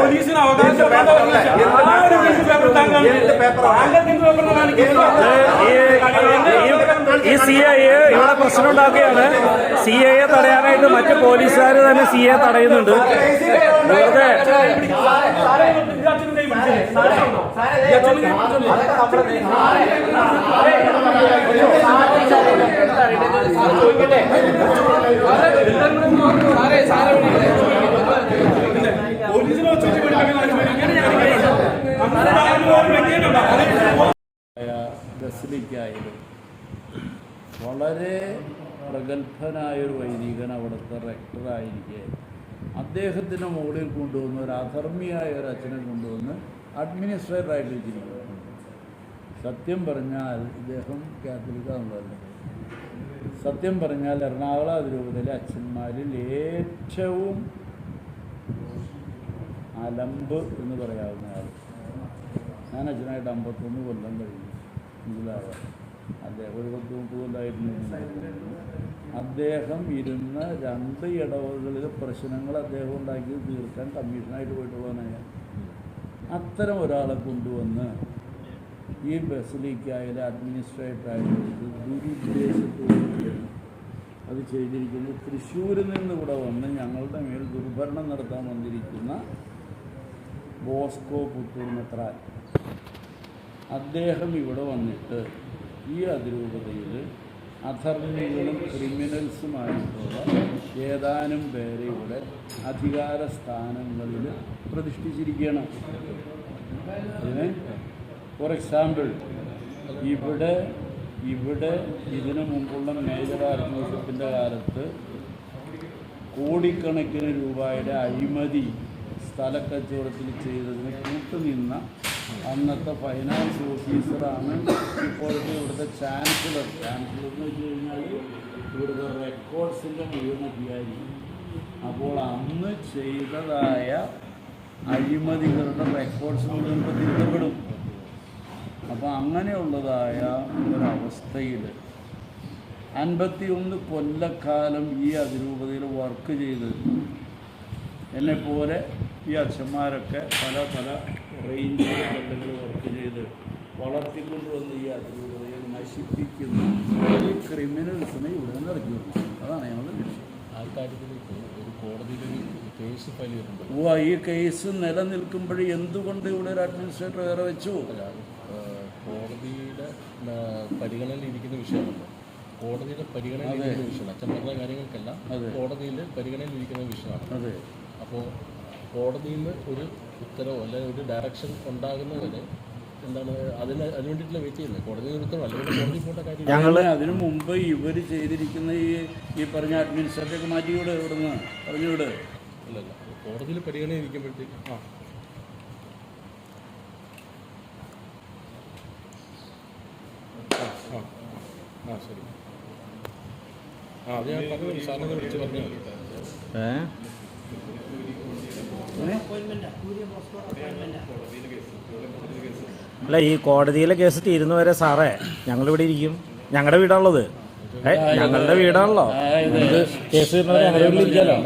പോലീസിന് അവകാശം ഈ സി ഐ ഇവിടെ പ്രശ്നം ഉണ്ടാക്കുകയാണ് സി ഐയെ തടയാനായിട്ട് മറ്റ് പോലീസുകാർ തന്നെ സി എ തടയുന്നുണ്ട് വെറുതെ അതൊക്കെ ബസിലിക്കായാലും വളരെ പ്രഗത്ഭനായൊരു വൈദികൻ അവിടുത്തെ റെക്ടറായിരിക്കെ അദ്ദേഹത്തിന്റെ മുകളിൽ കൊണ്ടുവന്ന് ഒരു അധർമ്മിയായ ഒരു അച്ഛനെ കൊണ്ടുവന്ന് അഡ്മിനിസ്ട്രേറ്ററായിട്ട് വെച്ചിരിക്കുന്നു. സത്യം പറഞ്ഞാൽ ഇദ്ദേഹം കാത്തലിക്കാന്നുള്ളതല്ല സത്യം പറഞ്ഞാൽ എറണാകുളം അതിരൂപതയിലെ അച്ഛന്മാരിൽ ഏറ്റവും അലമ്പ് എന്ന് പറയാവുന്ന ആൾ. ഞാൻ അച്ഛനായിട്ട് അമ്പത്തൊന്ന് കൊല്ലം കഴിഞ്ഞു. മുതലാവാൻ അദ്ദേഹം ഒരു പത്ത് മുപ്പത് കൊല്ലമായിരുന്നു അദ്ദേഹം ഇരുന്ന രണ്ട് ഇടവകളിലെ പ്രശ്നങ്ങൾ അദ്ദേഹം ഉണ്ടാക്കി തീർക്കാൻ കമ്മീഷനായിട്ട് പോയിട്ടുള്ളതാണ് ഞാൻ. അത്തരം ഒരാളെ കൊണ്ടുവന്ന് ഈ ബസിലിക്കായാലും അഡ്മിനിസ്ട്രേറ്ററായിട്ട് ദുരുദ്ദേശത്തോടുകൂടി അത് ചെയ്തിരിക്കുന്നത്. തൃശ്ശൂരിൽ നിന്ന് ഇവിടെ വന്ന് ഞങ്ങളുടെ മേൽ ദുർഭരണം നടത്താൻ വന്നിരിക്കുന്ന ബോസ്കോ പുത്തൂർ മെത്രാൻ അദ്ദേഹം ഇവിടെ വന്നിട്ട് ഈ അതിരൂപതയിൽ അധർമ്മികളും ക്രിമിനൽസുമായിട്ടുള്ള ഏതാനും പേരെ ഇവിടെ അധികാര സ്ഥാനങ്ങളിൽ പ്രതിഷ്ഠിച്ചിരിക്കുകയാണ് ഫോർ എക്സാമ്പിൾ ഇവിടെ ഇവിടെ ഇതിനു മുമ്പുള്ള മേജർ ആത്മോഷത്തിന്റെ കാലത്ത് കോടിക്കണക്കിന് രൂപയുടെ അഴിമതി സ്ഥലക്കച്ചവടത്തിൽ ചെയ്തതിന് കൂട്ടുനിന്ന അന്നത്തെ ഫൈനാൻസ് ഓഫീസറാണ് ഇപ്പോഴത്തെ ഇവിടുത്തെ ചാൻസലർ ചാൻസലർ എന്ന് വെച്ച് കഴിഞ്ഞാൽ ഇവിടുത്തെ റെക്കോർഡ്സിന്റെ മുഴുവൻ അധികാരി അപ്പോൾ അന്ന് ചെയ്തതായ അഴിമതികളുടെ റെക്കോർഡ്സ് മുഴുവൻ ഇപ്പോൾ തിരുത്തപ്പെടും അപ്പോൾ അങ്ങനെയുള്ളതായ ഒരവസ്ഥയിൽ അൻപത്തിയൊന്ന് കൊല്ലക്കാലം ഈ അതിരൂപതയിൽ വർക്ക് ചെയ്ത് എന്നെപ്പോലെ ഈ അച്ഛന്മാരൊക്കെ പല പല റേഞ്ച് കൊല്ലങ്ങൾ വർക്ക് ചെയ്ത് വളർത്തിക്കൊണ്ടുവന്ന് ഈ അതിരൂപതയെ നശിപ്പിക്കുന്ന ഈ ക്രിമിനൽസിനെ ഇവിടെ നിന്ന് ഇറക്കി വിടും അതാണ് ഞങ്ങളുടെ ലക്ഷ്യം. ഓ ഈ കേസ് നിലനിൽക്കുമ്പോഴേ എന്തുകൊണ്ട് ഇവിടെ ഒരു അഡ്മിനിസ്ട്രേറ്റർ വേറെ വെച്ചു? ഇരിക്കുന്ന വിഷയമല്ല കോടതിയുടെ പരിഗണനയിൽ ഇരിക്കുന്ന വിഷയമാണ്. അച്ഛൻ പറഞ്ഞ കാര്യങ്ങൾക്കെല്ലാം. കോടതിയിൽ പരിഗണനയിൽ ഇരിക്കുന്ന വിഷയമാണ്. അപ്പോൾ കോടതിയിൽ നിന്ന് ഒരു ഉത്തരവോ അല്ലെങ്കിൽ ഒരു ഡയറക്ഷൻ ഉണ്ടാകുന്നവരെ എന്താണ് അതിന് അതിന് വേണ്ടിയിട്ടുള്ള വെയിറ്റ് ചെയ്യുന്നത് കോടതി ഉത്തരവ്? അല്ലെങ്കിൽ കോടതി പോകേണ്ട കാര്യം ഞങ്ങൾ അതിനു മുമ്പ് ഇവർ ചെയ്തിരിക്കുന്ന ഈ ഈ പറഞ്ഞ അഡ്മിനിസ്ട്രേറ്റീവ് മാറ്റിയോട് ഇവിടുന്ന്? പറഞ്ഞുവിട്. അല്ലല്ല. കോടതിയിൽ പരിഗണന ഇരിക്കുമ്പോഴത്തേക്ക് ആ, ആ. ആ ശരി. ആ അത് ഞാൻ പറഞ്ഞു സാറിനെ വിളിച്ച് പറഞ്ഞു ഏ? അല്ല ഈ കോടതിയിലെ കേസ് തീരുന്നവരെ സാറേ ഞങ്ങൾ ഇവിടെ ഇരിക്കും. ഞങ്ങളുടെ വീടാണുള്ളത്. ഏ ഞങ്ങളുടെ വീടാണല്ലോ. കേസ് തീരുന്നവരെ ഞങ്ങളുടെ വീട്ടിലിരിക്കാലോ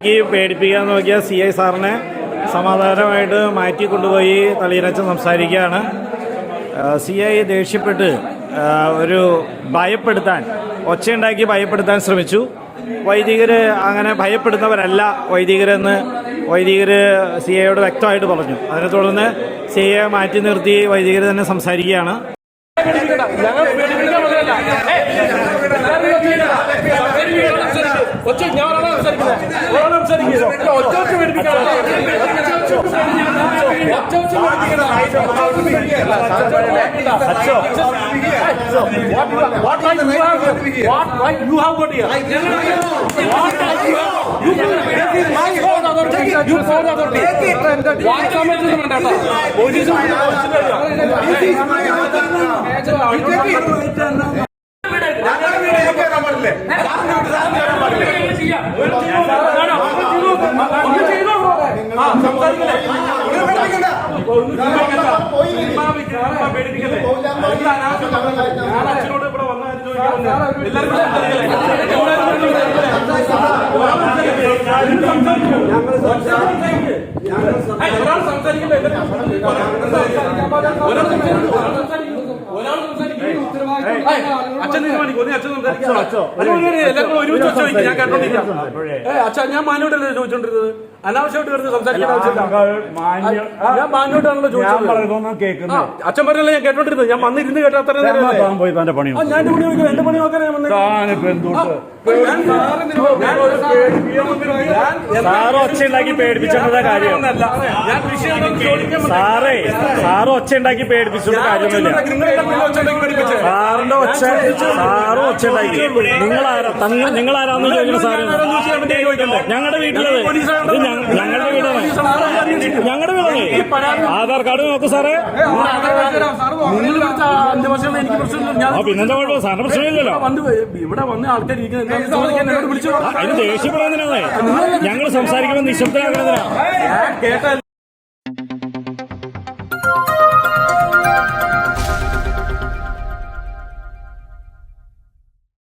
ഈ പേടിപ്പിക്കാൻ നോക്കിയ സി ഐ സാറിനെ സമാധാനമായിട്ട് മാറ്റി കൊണ്ടുപോയി തളിയനച്ചൻ സംസാരിക്കുകയാണ്. സി ഐ ദേഷ്യപ്പെട്ട് ഒരു ഭയപ്പെടുത്താൻ ഒച്ചയുണ്ടാക്കി ഭയപ്പെടുത്താൻ ശ്രമിച്ചു. വൈദികർ അങ്ങനെ ഭയപ്പെടുന്നവരല്ല വൈദികരെന്ന് വൈദികർ സി ഐയോട് വ്യക്തമായിട്ട് പറഞ്ഞു. അതിനെ തുടർന്ന് സി ഐയെ മാറ്റി നിർത്തി വൈദികർ തന്നെ സംസാരിക്കുകയാണ്. പറഞ്ഞത്. ഞാൻ അച്ഛനോട് ഇവിടെ വന്ന. കൂടെ സംസാരിക്കല്ലേ? ഒരാൾ സംസാരിക്കൂ. ഏയ്, ഒരാൾ സംസാരിക്കട്ടെ, എല്ലാവരും സംസാരിക്കൂ. ഒരാൾ സംസാരിക്കൂ. ഒരാൾ സംസാരിക്കൂ. ഒരാൾ അച്ഛൻ എല്ലാവരും ഒരുമിച്ച് വെച്ച് ചോദിക്കും ഞാൻ അച്ഛാ ഞാൻ മാനോട്ടല്ലേ ചോദിച്ചോണ്ടിരുന്നത്? അനാവശ്യമായിട്ട് ഞാൻ മാനോട്ടാണല്ലോ ചോദിച്ചത്. അച്ഛൻ പറഞ്ഞല്ലേ ഞാൻ കേട്ടോണ്ടിരുന്നത്? ഞാൻ വന്നിരുന്ന് കേട്ടോ അത്ര നേരം ആയില്ലേ? പോയി തന്റെ പണി ഞാൻ എന്റെ പണി നോക്കാം എന്റെ പണി നോക്കാൻ ഞാൻ വന്നത് സാറ് ഒച്ച ഉണ്ടാക്കി പേടിപ്പിച്ചോണ്ട കാര്യം. സാറേ സാറ്. ഒച്ച ഉണ്ടാക്കി പേടിപ്പിച്ചോണ്ട് കാര്യമൊന്നുമില്ല. സാറിന്റെ ഒച്ച സാറ് ഒച്ച ഉണ്ടാക്കി നിങ്ങളാരാ തങ്ങ നിങ്ങളാരാന്ന് ചോദിക്കുന്ന സാറ് ഞങ്ങളുടെ വീട്ടിലത്. ഞങ്ങളുടെ വീടാണ് ഞങ്ങളുടെ വീടാണ്. ആധാർ കാർഡ് നോക്കൂ സാറേ. പിന്നെന്താ കുഴപ്പം? സാറിന്റെ പ്രശ്നമില്ലല്ലോ. ഇവിടെ വന്ന് ആൾക്കാർ ദേഷ്യപ്പെടുന്നതിനാണ് ഞങ്ങൾ സംസാരിക്കുമ്പോൾ നിശബ്ദരാകുന്നതിനാ ഞാൻ കേട്ട